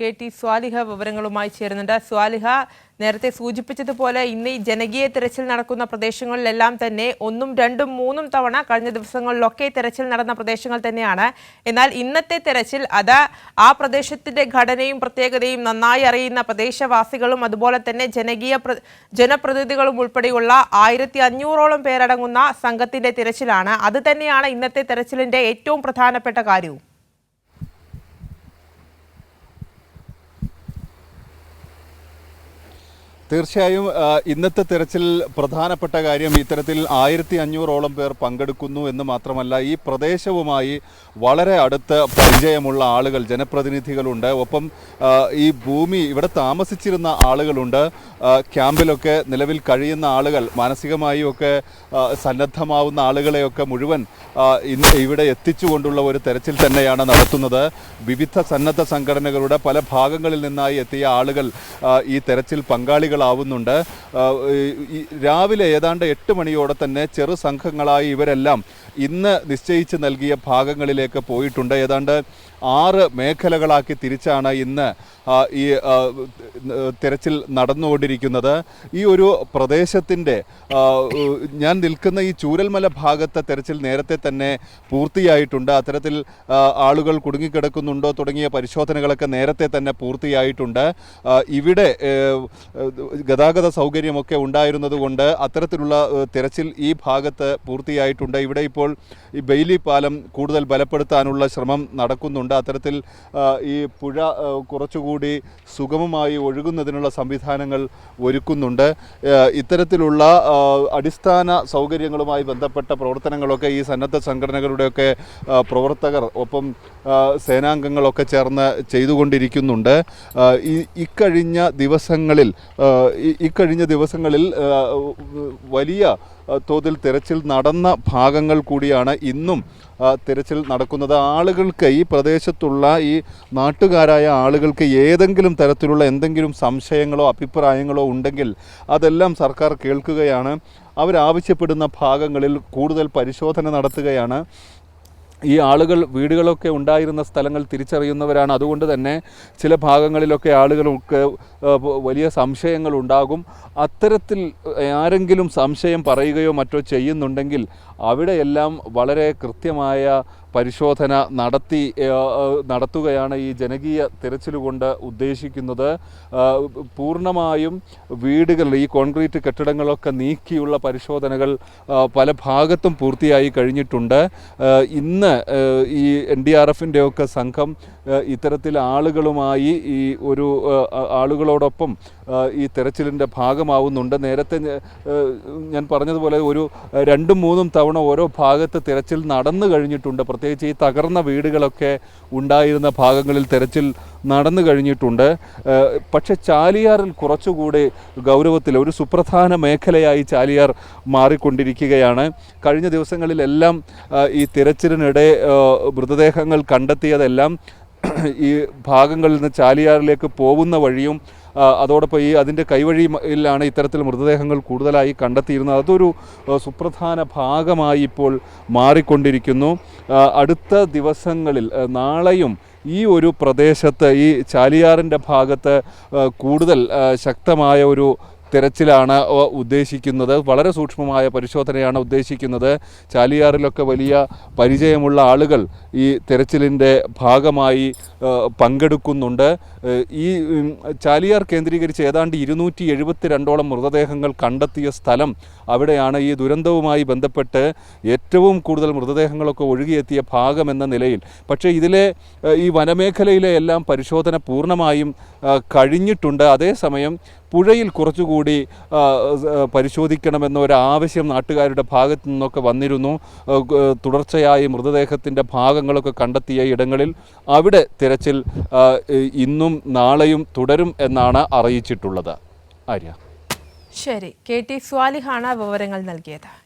K T Swaliha വിവരങ്ങളുമായി ചേരുന്നുണ്ട്. സ്വാലിഹ നേരത്തെ സൂചിപ്പിച്ചതുപോലെ ഇന്ന് ഈ ജനകീയ തെരച്ചിൽ നടക്കുന്ന പ്രദേശങ്ങളിലെല്ലാം തന്നെ ഒന്നും രണ്ടും മൂന്നും തവണ കഴിഞ്ഞ ദിവസങ്ങളിലൊക്കെ തെരച്ചിൽ നടന്ന പ്രദേശങ്ങൾ തന്നെയാണ്. എന്നാൽ ഇന്നത്തെ തെരച്ചിൽ അത് ആ പ്രദേശത്തിന്റെ ഘടനയും പ്രത്യേകതയും നന്നായി അറിയുന്ന പ്രദേശവാസികളും അതുപോലെ തന്നെ ജനകീയ പ്ര- ജനപ്രതിനിധികളും ഉൾപ്പെടെയുള്ള ആയിരത്തി അഞ്ഞൂറോളം പേരടങ്ങുന്ന സംഘത്തിന്റെ തിരച്ചിലാണ്. അത് തന്നെയാണ് ഇന്നത്തെ തെരച്ചിലിന്റെ ഏറ്റവും പ്രധാനപ്പെട്ട കാര്യവും. തീർച്ചയായും ഇന്നത്തെ തിരച്ചിൽ പ്രധാനപ്പെട്ട കാര്യം ഇത്തരത്തിൽ ആയിരത്തി അഞ്ഞൂറോളം പേർ പങ്കെടുക്കുന്നു എന്ന് മാത്രമല്ല ഈ പ്രദേശവുമായി വളരെ അടുത്ത് പരിചയമുള്ള ആളുകൾ ജനപ്രതിനിധികളുണ്ട്. ഒപ്പം ഈ ഭൂമി ഇവിടെ താമസിച്ചിരുന്ന ആളുകളുണ്ട്. ക്യാമ്പിലൊക്കെ നിലവിൽ കഴിയുന്ന ആളുകൾ മാനസികമായും ഒക്കെ സന്നദ്ധമാവുന്ന ആളുകളെയൊക്കെ മുഴുവൻ ഇവിടെ എത്തിച്ചുകൊണ്ടുള്ള ഒരു തെരച്ചിൽ തന്നെയാണ് നടത്തുന്നത്. വിവിധ സന്നദ്ധ സംഘടനകളുടെ പല ഭാഗങ്ങളിൽ നിന്നായി എത്തിയ ആളുകൾ ഈ തെരച്ചിൽ പങ്കാളികളാവുന്നുണ്ട് ആ, ഈ- ഈ രാവിലെ ഏതാണ്ട് എട്ട് മണിയോടെ തന്നെ ചെറു സംഘങ്ങളായി ഇവരെല്ലാം ഇന്ന് നിശ്ചയിച്ച് നൽകിയ ഭാഗങ്ങളിലേക്ക് പോയിട്ടുണ്ട്. ഏതാണ്ട് ആറ് മേഖലകളാക്കി തിരിച്ചാണ് ഇന്ന് ഈ തിരച്ചിൽ നടന്നുകൊണ്ടിരിക്കുന്നത്. ഈ ഒരു പ്രദേശത്തിന്റെ ഞാൻ നിൽക്കുന്ന ഈ ചൂരൽമല ഭാഗത്തെ തിരച്ചിൽ നേരത്തെ തന്നെ പൂർത്തിയായിട്ടുണ്ട്. അത്തരത്തിൽ ആളുകൾ കുടുങ്ങിക്കിടക്കുന്നുണ്ടോ തുടങ്ങിയ പരിശോധനകളൊക്കെ നേരത്തെ തന്നെ പൂർത്തിയായിട്ടുണ്ട്. ഇവിടെ ഗതാഗത സൗകര്യമൊക്കെ ഉണ്ടായിരുന്നതുകൊണ്ട് അത്തരത്തിലുള്ള തിരച്ചിൽ ഈ ഭാഗത്ത് പൂർത്തിയായിട്ടുണ്ട്. ഇവിടെ ഇപ്പോൾ ഈ ബെയിലി പാലം കൂടുതൽ ബലപ്പെടുത്താനുള്ള ശ്രമം നടക്കുന്നുണ്ട്. അത്തരത്തിൽ ഈ പുഴ കുറച്ചുകൂടി സുഗമമായി ഒഴുകുന്നതിനുള്ള സംവിധാനങ്ങൾ ഒരുക്കുന്നുണ്ട്. ഇത്തരത്തിലുള്ള അടിസ്ഥാന സൗകര്യങ്ങളുമായി ബന്ധപ്പെട്ട പ്രവർത്തനങ്ങളൊക്കെ ഈ സന്നദ്ധ സംഘടനകളുടെയൊക്കെ പ്രവർത്തകർ ഒപ്പം സേനാംഗങ്ങളൊക്കെ ചേർന്ന് ചെയ്തുകൊണ്ടിരിക്കുന്നുണ്ട്. ഇക്കഴിഞ്ഞ ദിവസങ്ങളിൽ ഇക്കഴിഞ്ഞ ദിവസങ്ങളിൽ വലിയ തോതിൽ തിരച്ചിൽ നടന്ന ഭാഗങ്ങൾ കൂടിയാണ് ഇന്നും തിരച്ചിൽ നടക്കുന്നത്. ആളുകൾക്ക് ഈ പ്രദേശത്തുള്ള ഈ നാട്ടുകാരായ ആളുകൾക്ക് ഏതെങ്കിലും തരത്തിലുള്ള എന്തെങ്കിലും സംശയങ്ങളോ അഭിപ്രായങ്ങളോ ഉണ്ടെങ്കിൽ അതെല്ലാം സർക്കാർ കേൾക്കുകയാണ്. അവരാവശ്യപ്പെടുന്ന ഭാഗങ്ങളിൽ കൂടുതൽ പരിശോധന നടത്തുകയാണ്. ഈ ആളുകൾ വീടുകളൊക്കെ ഉണ്ടായിരുന്ന സ്ഥലങ്ങൾ തിരിച്ചറിയുന്നവരാണ്. അതുകൊണ്ട് തന്നെ ചില ഭാഗങ്ങളിലൊക്കെ ആളുകൾക്ക് വലിയ സംശയങ്ങൾ ഉണ്ടാകും. അത്തരത്തിൽ ആരെങ്കിലും സംശയം പറയുകയോ മറ്റോ ചെയ്യുന്നുണ്ടെങ്കിൽ അവിടെയെല്ലാം വളരെ കൃത്യമായ പരിശോധന നടത്തി നടത്തുകയാണ് ഈ ജനകീയ തിരച്ചിലുകൊണ്ട് ഉദ്ദേശിക്കുന്നത്. പൂർണമായും വീടുകൾ ഈ കോൺക്രീറ്റ് കെട്ടിടങ്ങളൊക്കെ നീക്കിയുള്ള പരിശോധനകൾ പല ഭാഗത്തും പൂർത്തിയായി കഴിഞ്ഞിട്ടുണ്ട്. ഇന്ന് ഈ എൻ ഡി ആർ എഫിന്റെ ഒക്കെ സംഘം ഇത്തരത്തിൽ ആളുകളുമായി ഈ ഒരു ആളുകളോടൊപ്പം ഈ തെരച്ചിലിന്റെ ഭാഗമാവുന്നുണ്ട്. നേരത്തെ ഞാൻ പറഞ്ഞതുപോലെ ഒരു രണ്ടും മൂന്നും തവണ ഓരോ ഭാഗത്ത് തിരച്ചിൽ നടന്നു കഴിഞ്ഞിട്ടുണ്ട്. പ്രത്യേകിച്ച് ഈ തകർന്ന വീടുകളൊക്കെ ഉണ്ടായിരുന്ന ഭാഗങ്ങളിൽ തെരച്ചിൽ നടന്നു കഴിഞ്ഞിട്ടുണ്ട്. പക്ഷേ ചാലിയാറിൽ കുറച്ചുകൂടി ഗൗരവത്തിൽ ഒരു സുപ്രധാന മേഖലയായി ചാലിയാർ മാറിക്കൊണ്ടിരിക്കുകയാണ്. കഴിഞ്ഞ ദിവസങ്ങളിലെല്ലാം ഈ തിരച്ചിലിനിടെ മൃതദേഹങ്ങൾ കണ്ടെത്തിയതെല്ലാം ഈ ഭാഗങ്ങളിൽ നിന്ന് ചാലിയാറിലേക്ക് പോകുന്ന വഴിയും അതോടൊപ്പം ഈ അതിന്റെ കൈവഴിയിലാണ് ഇത്തരത്തിൽ മൃതദേഹങ്ങൾ കൂടുതലായി കണ്ടെത്തിയിരുന്നത്. അതൊരു സുപ്രധാന ഭാഗമായി ഇപ്പോൾ മാറിക്കൊണ്ടിരിക്കുന്നു. അടുത്ത ദിവസങ്ങളിൽ നാളെയും ഈ ഒരു പ്രദേശത്ത് ഈ ചാലിയാറിന്റെ ഭാഗത്ത് കൂടുതൽ ശക്തമായ ഒരു തിരച്ചിലാണ് ഉദ്ദേശിക്കുന്നത്. വളരെ സൂക്ഷ്മമായ പരിശോധനയാണ് ഉദ്ദേശിക്കുന്നത്. ചാലിയാറിലൊക്കെ വലിയ പരിചയമുള്ള ആളുകൾ ഈ തിരച്ചിലിന്റെ ഭാഗമായി പങ്കെടുക്കുന്നുണ്ട്. ഈ ചാലിയാർ കേന്ദ്രീകരിച്ച് ഏതാണ്ട് ഇരുന്നൂറ്റി എഴുപത്തി രണ്ടോളം മൃതദേഹങ്ങൾ കണ്ടെത്തിയ സ്ഥലം അവിടെയാണ് ഈ ദുരന്തവുമായി ബന്ധപ്പെട്ട് ഏറ്റവും കൂടുതൽ മൃതദേഹങ്ങളൊക്കെ ഒഴുകിയെത്തിയ ഭാഗം എന്ന നിലയിൽ. പക്ഷേ ഇതിലെ ഈ വനമേഖലയിലെ എല്ലാം പരിശോധന പൂർണമായും കഴിഞ്ഞിട്ടുണ്ട്. അതേസമയം പുഴയിൽ കുറച്ചുകൂടി പരിശോധിക്കണമെന്ന ഒരു ആവശ്യം നാട്ടുകാരുടെ ഭാഗത്തു നിന്നൊക്കെ വന്നിരുന്നു. തുടർച്ചയായി മൃതദേഹത്തിന്റെ ഭാഗങ്ങളൊക്കെ കണ്ടെത്തിയ ഇടങ്ങളിൽ അവിടെ തിരച്ചിൽ ഇന്നും നാളെയും തുടരും എന്നാണ് അറിയിച്ചിട്ടുള്ളത്. ആര്യ. ശരി. കെ ടി സ്വാലിഹാണ് വിവരങ്ങൾ നൽകിയത്.